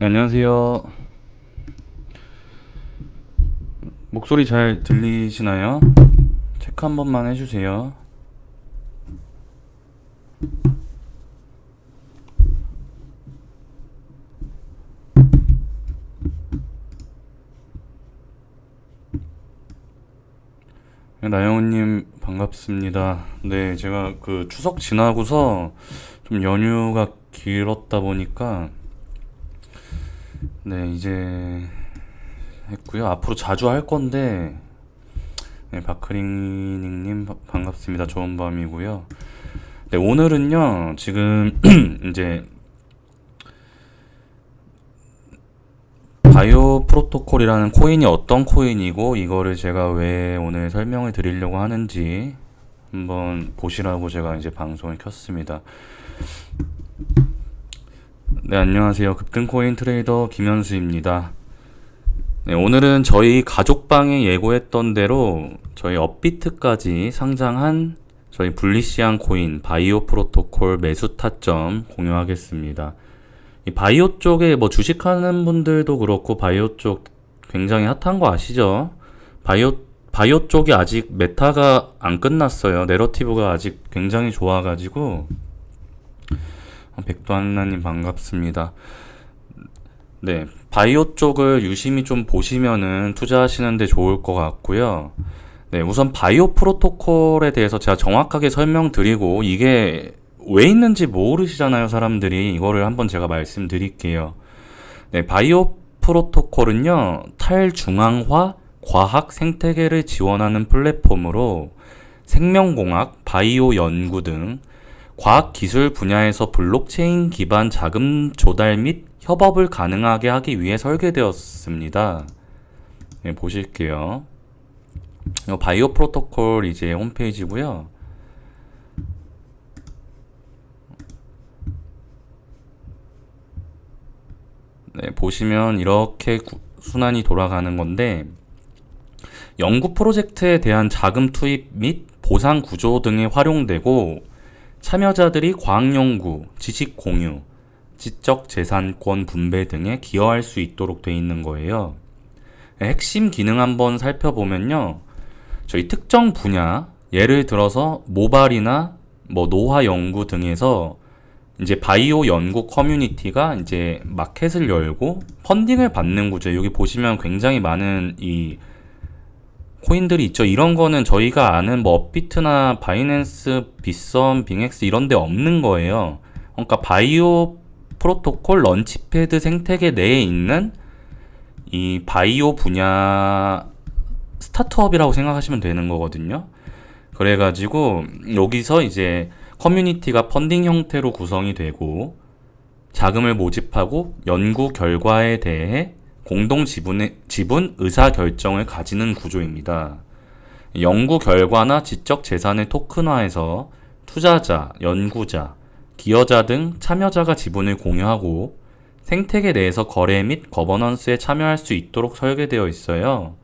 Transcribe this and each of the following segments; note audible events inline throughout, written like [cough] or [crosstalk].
네, 안녕하세요. 목소리 잘 들리시나요? 체크 한 번만 해주세요. 네, 나영훈님 반갑습니다. 네, 제가 그 추석 지나고서 좀 연휴가 길었다 보니까 네, 이제 했고요. 앞으로 자주 할 건데 네, 바크링님 바- 반갑습니다. 좋은 밤이고요. 네, 오늘은요. 지금 [clears throat] 이제 바이오 프로토콜이라는 코인이 어떤 코인이고 이거를 제가 왜 오늘 설명을 드리려고 하는지 한번 보시라고 제가 이제 방송을 켰습니다. 네, 안녕하세요. 급등코인 트레이더 김현수입니다. 네, 오늘은 저희 가족방에 예고했던 대로 저희 업비트까지 상장한 저희 불리시한 코인 바이오 프로토콜 매수 타점 공유하겠습니다. 이 바이오 쪽에 뭐 주식하는 분들도 그렇고 바이오 쪽 굉장히 핫한 거 아시죠? 바이오 바이오 쪽이 아직 메타가 안 끝났어요. 내러티브가 아직 굉장히 좋아가지고 어, 백도한나님 반갑습니다. 네, 바이오 쪽을 유심히 좀 보시면은 투자하시는데 좋을 것 같고요. 네, 우선 바이오 프로토콜에 대해서 제가 정확하게 설명드리고 이게 왜 있는지 모르시잖아요, 사람들이. 이거를 한번 제가 말씀드릴게요. 네, 바이오 프로토콜은요, 탈중앙화 과학 생태계를 지원하는 플랫폼으로 생명공학, 바이오 연구 등 과학 기술 분야에서 블록체인 기반 자금 조달 및 협업을 가능하게 하기 위해 설계되었습니다. 네, 보실게요. 바이오 프로토콜 이제 홈페이지고요. 네, 보시면 이렇게 구- 순환이 돌아가는 건데 연구 프로젝트에 대한 자금 투입 및 보상 구조 등에 활용되고 참여자들이 과학 연구, 지식 공유, 지적 재산권 분배 등에 기여할 수 있도록 돼 있는 거예요. 핵심 기능 한번 살펴보면요. 저희 특정 분야, 예를 들어서 모발이나 뭐 노화 연구 등에서 이제 바이오 연구 커뮤니티가 이제 마켓을 열고 펀딩을 받는 구조. 여기 보시면 굉장히 많은 이 코인들이 있죠. 이런 거는 저희가 아는 뭐 업비트나 바이낸스, 빗썸, 빙엑스 이런 데 없는 거예요. 그러니까 바이오 프로토콜 런치패드 생태계 내에 있는 이 바이오 분야 스타트업이라고 생각하시면 되는 거거든요. 그래가지고 여기서 이제 커뮤니티가 펀딩 형태로 구성이 되고 자금을 모집하고 연구 결과에 대해 공동 지분의, 지분 의사 결정을 가지는 구조입니다. 연구 결과나 지적 재산을 토큰화해서 투자자, 연구자, 기여자 등 참여자가 지분을 공유하고 생태계 내에서 거래 및 거버넌스에 참여할 수 있도록 설계되어 있어요.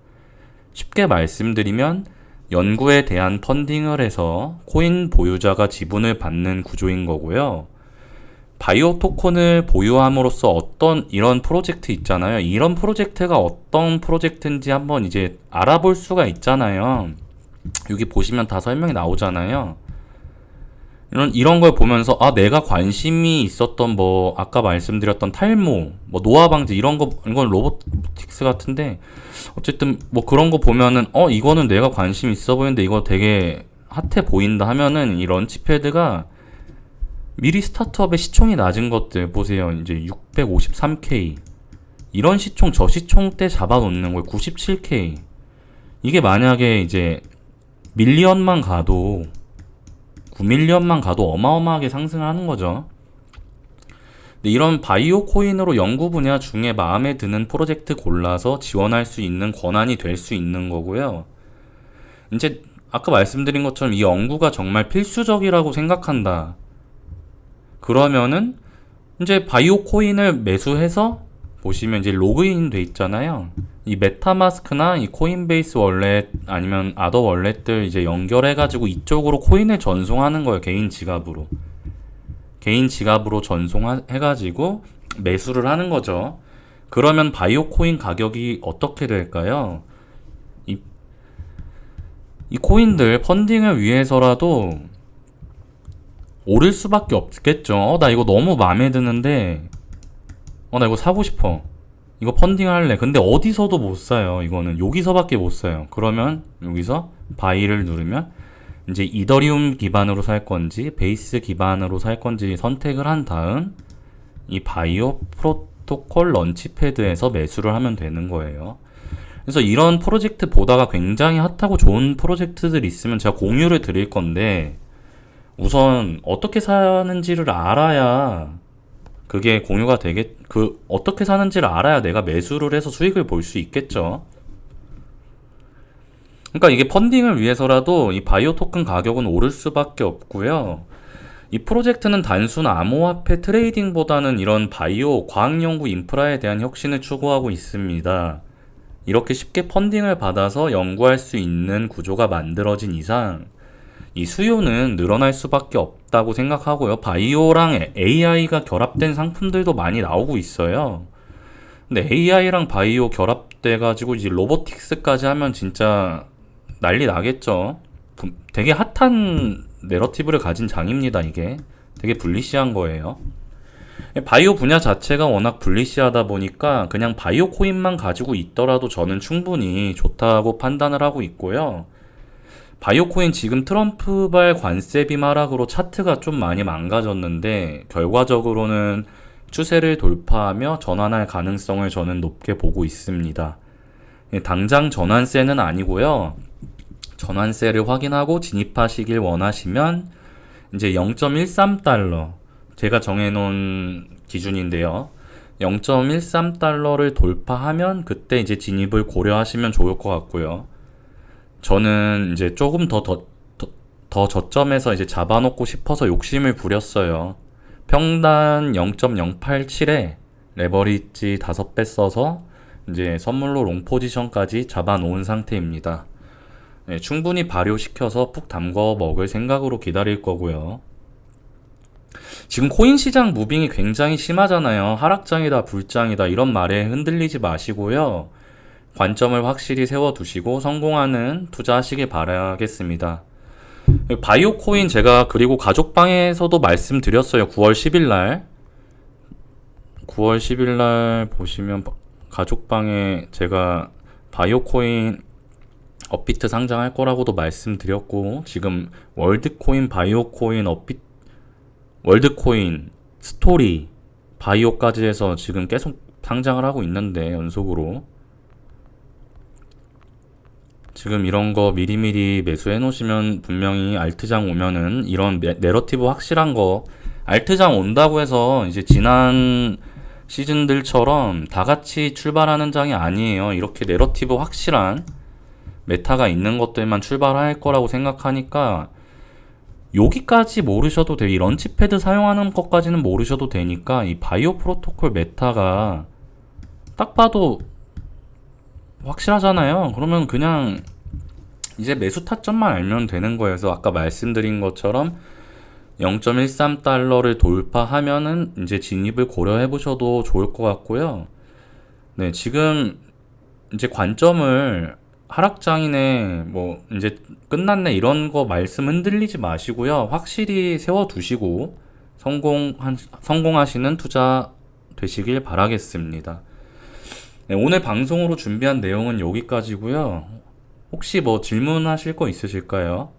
쉽게 말씀드리면 연구에 대한 펀딩을 해서 코인 보유자가 지분을 받는 구조인 거고요. 바이오 토큰을 보유함으로써 어떤 이런 프로젝트 있잖아요. 이런 프로젝트가 어떤 프로젝트인지 한번 이제 알아볼 수가 있잖아요. 여기 보시면 다 설명이 나오잖아요. 이런 이런 걸 보면서 아 내가 관심이 있었던 뭐 아까 말씀드렸던 탈모, 뭐 노화 방지 이런 거 이건 로보틱스 같은데 어쨌든 뭐 그런 거 보면은 어 이거는 내가 관심 있어 보이는데 이거 되게 핫해 보인다 하면은 이 런 치패드가 미리 스타트업의 시총이 낮은 것들 보세요. 이제 653K 이런 시총 저 시총 때 잡아놓는 걸 97K 이게 만약에 이제 밀리언만 가도 9밀리언만 가도 어마어마하게 상승하는 거죠. 이런 바이오 코인으로 연구 분야 중에 마음에 드는 프로젝트 골라서 지원할 수 있는 권한이 될 수 있는 거고요. 이제 아까 말씀드린 것처럼 이 연구가 정말 필수적이라고 생각한다. 그러면은 이제 바이오 코인을 매수해서 보시면 이제 로그인 돼 있잖아요. 이 메타마스크나 이 코인베이스 월렛 아니면 아더 월렛들 이제 연결해 가지고 이쪽으로 코인을 전송하는 거예요. 개인 지갑으로. 개인 지갑으로 전송해 가지고 매수를 하는 거죠. 그러면 바이오 코인 가격이 어떻게 될까요? 이, 이 코인들 펀딩을 위해서라도 오를 수밖에 없겠죠. 어, 나 이거 너무 마음에 드는데, 어, 나 이거 사고 싶어. 이거 펀딩 할래. 근데 어디서도 못 사요. 이거는 여기서밖에 못 사요. 그러면 여기서 바이를 누르면 이제 이더리움 기반으로 살 건지 베이스 기반으로 살 건지 선택을 한 다음 이 바이오 프로토콜 런치패드에서 매수를 하면 되는 거예요. 그래서 이런 프로젝트 보다가 굉장히 핫하고 좋은 프로젝트들 있으면 제가 공유를 드릴 건데 우선 어떻게 사는지를 알아야 그게 공유가 되겠, 그, 어떻게 사는지를 알아야 내가 매수를 해서 수익을 볼 수 있겠죠. 그러니까 이게 펀딩을 위해서라도 이 바이오 토큰 가격은 오를 수밖에 없고요. 이 프로젝트는 단순 암호화폐 트레이딩보다는 이런 바이오 과학연구 인프라에 대한 혁신을 추구하고 있습니다. 이렇게 쉽게 펀딩을 받아서 연구할 수 있는 구조가 만들어진 이상 이 수요는 늘어날 수밖에 없다고 생각하고요. 바이오랑 AI가 결합된 상품들도 많이 나오고 있어요. 근데 AI랑 바이오 결합돼 가지고 이제 로보틱스까지 하면 진짜 난리 나겠죠. 부- 되게 핫한 내러티브를 가진 장입니다, 이게. 되게 불리시한 거예요. 바이오 분야 자체가 워낙 불리시하다 보니까 그냥 바이오 코인만 가지고 있더라도 저는 충분히 좋다고 판단을 하고 있고요. 바이오 코인 지금 트럼프발 관세 비하락으로 차트가 좀 많이 망가졌는데 결과적으로는 추세를 돌파하며 전환할 가능성을 저는 높게 보고 있습니다. 예, 당장 전환세는 아니고요. 전환세를 확인하고 진입하시길 원하시면 이제 0.13달러 제가 정해놓은 기준인데요. 0.13달러를 돌파하면 그때 이제 진입을 고려하시면 좋을 것 같고요. 저는 이제 조금 더, 더, 더, 더 저점에서 이제 잡아놓고 싶어서 욕심을 부렸어요. 평단 0.087에 레버리지 5배 써서 이제 선물로 롱 포지션까지 잡아놓은 상태입니다. 네, 충분히 발효시켜서 푹 담궈 먹을 생각으로 기다릴 거고요. 지금 코인 시장 무빙이 굉장히 심하잖아요. 하락장이다, 불장이다 이런 말에 흔들리지 마시고요. 관점을 확실히 세워두시고 성공하는 투자하시길 바라겠습니다. 바이오 코인 제가 그리고 가족방에서도 말씀드렸어요. 9월 10일 날. 9월 10일 날 보시면 바- 가족방에 제가 바이오 코인 업비트 상장할 거라고도 말씀드렸고 지금 월드코인, 바이오 코인, 업비 월드코인, 스토리, 바이오까지 해서 지금 계속 상장을 하고 있는데 연속으로 지금 이런 거 미리미리 매수해 놓으시면 분명히 알트장 오면은 이런 내, 내러티브 확실한 거 알트장 온다고 해서 이제 지난 시즌들처럼 다 같이 출발하는 장이 아니에요. 이렇게 내러티브 확실한 메타가 있는 것들만 출발할 거라고 생각하니까 여기까지 모르셔도 돼요. 이 런치패드 사용하는 것까지는 모르셔도 되니까 이 바이오 프로토콜 메타가 딱 봐도 확실하잖아요. 그러면 그냥 이제 매수 타점만 알면 되는. 그래서 아까 말씀드린 것처럼 0.13달러를 돌파하면은 이제 진입을 고려해 보셔도 좋을 것 같고요. 네, 지금 이제 관점을 하락장이네, 뭐, 이제 끝났네, 이런 거 말씀 흔들리지 마시고요. 확실히 세워두시고, 성공한, 성공하시는 투자 되시길 바라겠습니다. 네, 오늘 방송으로 준비한 내용은 여기까지고요. 혹시 뭐 질문하실 거 있으실까요?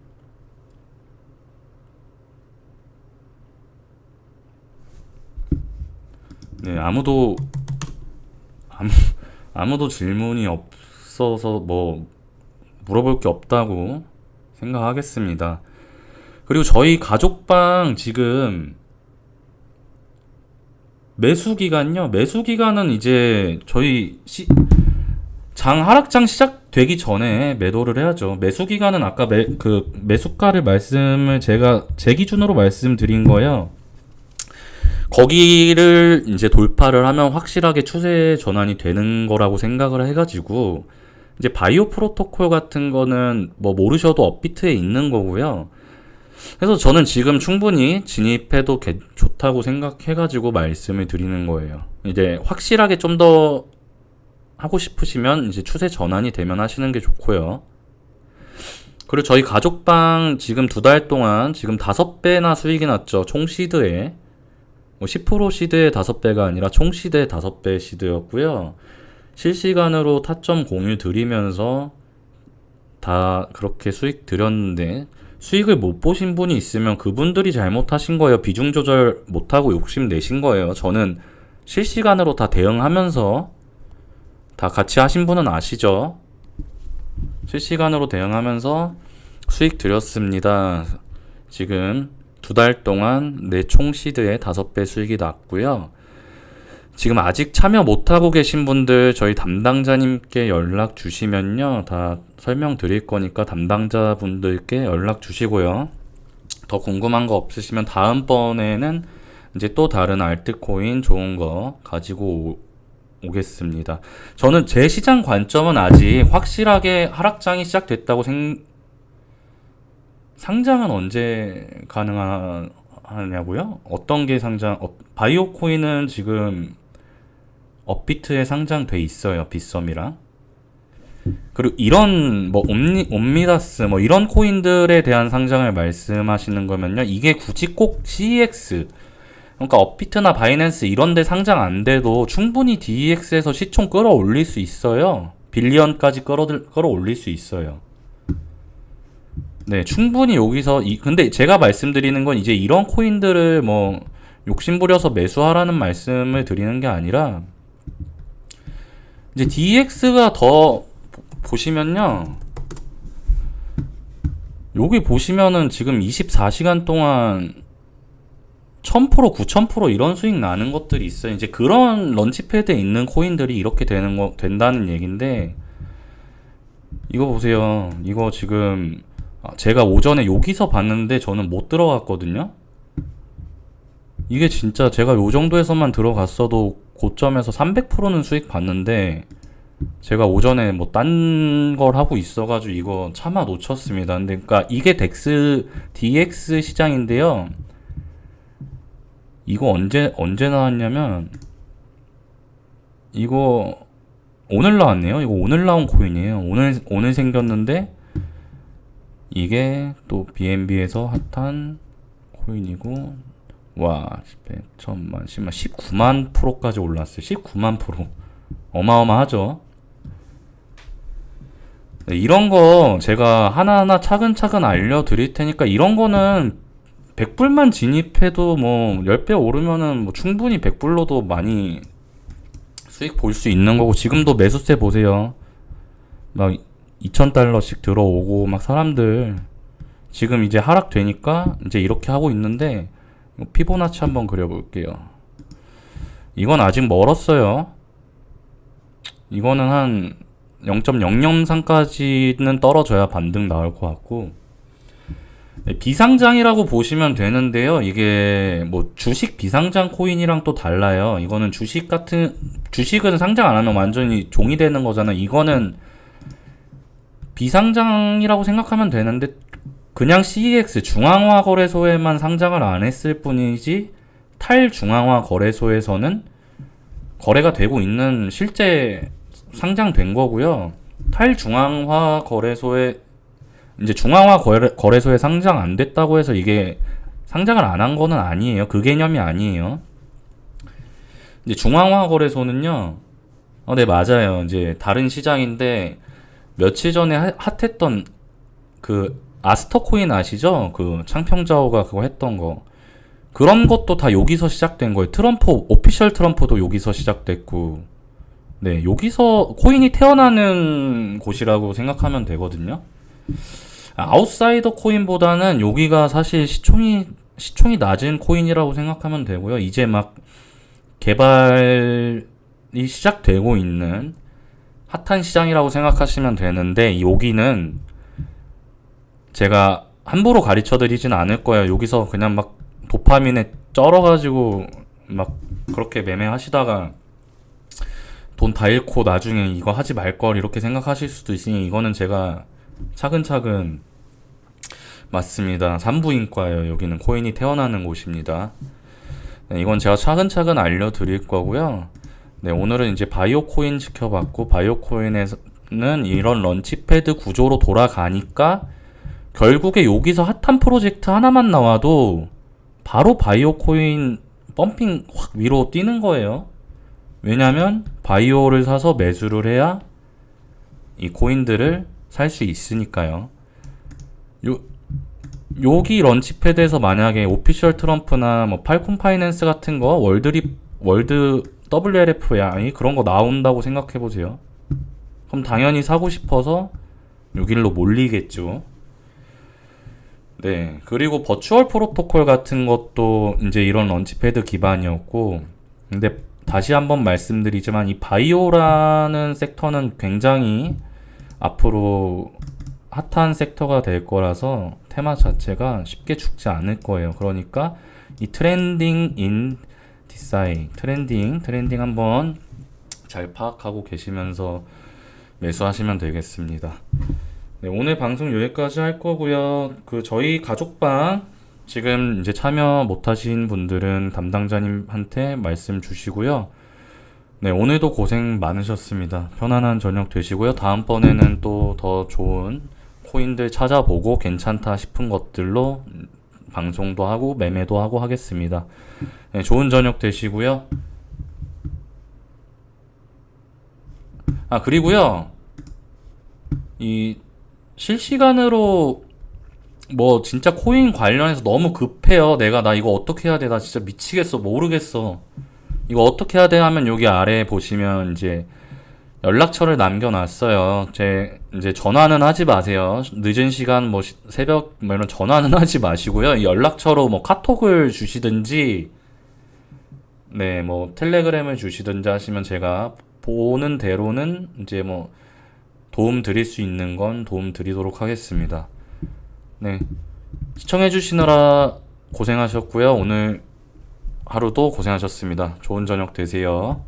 네, 아무도 아무 아무도 질문이 없어서 뭐 물어볼 게 없다고 생각하겠습니다. 그리고 저희 가족방 지금 매수 기간요. 매수 기간은 이제 저희 시, 장 하락장 시작되기 전에 매도를 해야죠. 매수 기간은 아까 매, 그 매수가를 말씀을 제가 제 기준으로 말씀드린 거예요. 거기를 이제 돌파를 하면 확실하게 추세 전환이 되는 거라고 생각을 해가지고 이제 바이오 프로토콜 같은 거는 뭐 모르셔도 업비트에 있는 거고요. 그래서 저는 지금 충분히 진입해도 개- 좋다고 생각해가지고 말씀을 드리는 거예요. 이제 확실하게 좀 더 하고 싶으시면 이제 추세 전환이 되면 하시는 게 좋고요. 그리고 저희 가족방 지금 두 달 동안 지금 다섯 배나 수익이 났죠. 총 시드에. 뭐10% 시드의 다섯 배가 아니라 총 시드의 다섯 배 시드였고요. 실시간으로 타점 공유 드리면서 다 그렇게 수익 드렸는데 수익을 못 보신 분이 있으면 그분들이 잘못하신 거예요. 비중 조절 못하고 욕심 내신 거예요. 저는 실시간으로 다 대응하면서 다 같이 하신 분은 아시죠? 실시간으로 대응하면서 수익 드렸습니다. 지금 두 달 동안 내 총 시드에 다섯 배 수익이 났고요. 지금 아직 참여 못하고 계신 분들 저희 담당자님께 연락 주시면요. 다 설명 드릴 거니까 담당자분들께 연락 주시고요. 더 궁금한 거 없으시면 다음번에는 이제 또 다른 알트코인 좋은 거 가지고 오- 오겠습니다. 저는 제 시장 관점은 아직 확실하게 하락장이 시작됐다고 생 상장은 언제 가능하냐고요? 어떤 게 상장? 어, 바이오 코인은 지금 업비트에 상장돼 있어요. 빗썸이랑. 그리고 이런 뭐 옴니 옴미다스 뭐 이런 코인들에 대한 상장을 말씀하시는 거면요. 이게 굳이 꼭 CEX 그러니까 업비트나 바이낸스 이런 데 상장 안 돼도 충분히 DEX에서 시총 끌어올릴 수 있어요. 빌리언까지 끌어 끌어올릴 수 있어요. 네, 충분히 여기서 이 근데 제가 말씀드리는 건 이제 이런 코인들을 뭐 욕심부려서 매수하라는 말씀을 드리는 게 아니라 이제 DX가 더 보- 보시면요. 여기 보시면은 지금 24시간 동안 1000% 9000% 이런 수익 나는 것들이 있어요. 이제 그런 런치패드에 있는 코인들이 이렇게 되는 거 된다는 얘긴데 이거 보세요. 이거 지금 아, 제가 오전에 여기서 봤는데 저는 못 들어갔거든요. 이게 진짜 제가 요 정도에서만 들어갔어도 고점에서 300%는 수익 봤는데 제가 오전에 뭐 딴 걸 하고 있어가지고 이거 차마 놓쳤습니다. 근데 그러니까 이게 덱스 DX 시장인데요. 이거 언제 언제 나왔냐면 이거 오늘 나왔네요. 이거 오늘 나온 코인이에요. 오늘 오늘 생겼는데 이게 또 BNB에서 핫한 코인이고 와 100, 천만, 10만, 19만 프로까지 올랐어요. 19만 프로. 어마어마하죠. 네, 이런 거 제가 하나하나 차근차근 알려드릴 테니까 이런 거는 100불만 진입해도 뭐 10배 오르면은 뭐 충분히 100불로도 많이 수익 볼 수 있는 거고 지금도 매수세 보세요. 막 2,000달러씩 들어오고 막 사람들 지금 이제 하락되니까 이제 이렇게 하고 있는데 피보나치 한번 그려볼게요. 이건 아직 멀었어요. 이거는 한 0.003까지는 떨어져야 반등 나올 것 같고 네, 비상장이라고 보시면 되는데요. 이게 뭐 주식 비상장 코인이랑 또 달라요. 이거는 주식 같은 주식은 상장 안 하면 완전히 종이 되는 거잖아. 이거는 비상장이라고 생각하면 되는데 그냥 CEX 중앙화 거래소에만 상장을 안 했을 뿐이지 탈중앙화 거래소에서는 거래가 되고 있는 실제 상장된 거고요. 탈중앙화 거래소에 이제 중앙화 거래, 거래 소에 상장 안 됐다고 해서 이게 상장을 안 한 거는 아니에요. 그 개념이 아니에요. 이제 중앙화 거래소는요. 어, 네, 맞아요. 이제 다른 시장인데 며칠 전에 하- 핫했던 그 아스터 코인 아시죠? 그 창평자오가 그거 했던 거. 그런 것도 다 여기서 시작된 거예요. 트럼프, 오피셜 트럼프도 여기서 시작됐고. 네, 여기서 코인이 태어나는 곳이라고 생각하면 되거든요. 아, 아웃사이더 코인보다는 여기가 사실 시총이 시총이 낮은 코인이라고 생각하면 되고요. 이제 막 개발이 시작되고 있는 핫한 시장이라고 생각하시면 되는데 여기는 제가 함부로 가르쳐 드리진 않을 거예요. 여기서 그냥 막 도파민에 쩔어가지고 막 그렇게 매매하시다가 돈 다 잃고 나중에 이거 하지 말 걸 이렇게 생각하실 수도 있으니 이거는 제가 차근차근 맞습니다. 산부인과예요. 여기는 코인이 태어나는 곳입니다. 네, 이건 제가 차근차근 알려드릴 거고요. 네, 오늘은 이제 바이오 코인 지켜봤고, 바이오 코인에서는 이런 런치패드 구조로 돌아가니까, 결국에 여기서 핫한 프로젝트 하나만 나와도, 바로 바이오 코인 펌핑 확 위로 뛰는 거예요. 왜냐면, 바이오를 사서 매수를 해야 이 코인들을 살 수 있으니까요. 요, 여기 런치패드에서 만약에 오피셜 트럼프나 뭐 팔콘 파이낸스 같은 거 월드립 월드 WLF야 아니 그런 거 나온다고 생각해 보세요. 그럼 당연히 사고 싶어서 여기로 몰리겠죠. 네. 그리고 버추얼 프로토콜 같은 것도 이제 이런 런치패드 기반이었고 근데 다시 한번 말씀드리지만 이 바이오라는 섹터는 굉장히 앞으로 핫한 섹터가 될 거라서 테마 자체가 쉽게 죽지 않을 거예요. 그러니까 이 트렌딩 인 디사이 트렌딩 트렌딩 한번 잘 파악하고 계시면서 매수하시면 되겠습니다. 네, 오늘 방송 여기까지 할 거고요. 그 저희 가족방 지금 이제 참여 못 하신 분들은 담당자님한테 말씀 주시고요. 네, 오늘도 고생 많으셨습니다. 편안한 저녁 되시고요. 다음번에는 또 더 좋은 코인들 찾아보고 괜찮다 싶은 것들로 음, 방송도 하고 매매도 하고 하겠습니다. 네, 좋은 저녁 되시고요. 아, 그리고요. 이 실시간으로 뭐 진짜 코인 관련해서 너무 급해요. 내가 나 이거 어떻게 해야 돼? 나 진짜 미치겠어. 모르겠어. 이거 어떻게 해야 돼 하면 여기 아래 보시면 이제 연락처를 남겨놨어요. 제 이제 전화는 하지 마세요. 늦은 시간 뭐 시- 새벽 뭐 이런 전화는 [laughs] 하지 마시고요. 이 연락처로 뭐 카톡을 주시든지 네 뭐 텔레그램을 주시든지 하시면 제가 보는 대로는 이제 뭐 도움 드릴 수 있는 건 도움 드리도록 하겠습니다. 네 시청해 주시느라 고생하셨고요. 오늘 하루도 고생하셨습니다. 좋은 저녁 되세요.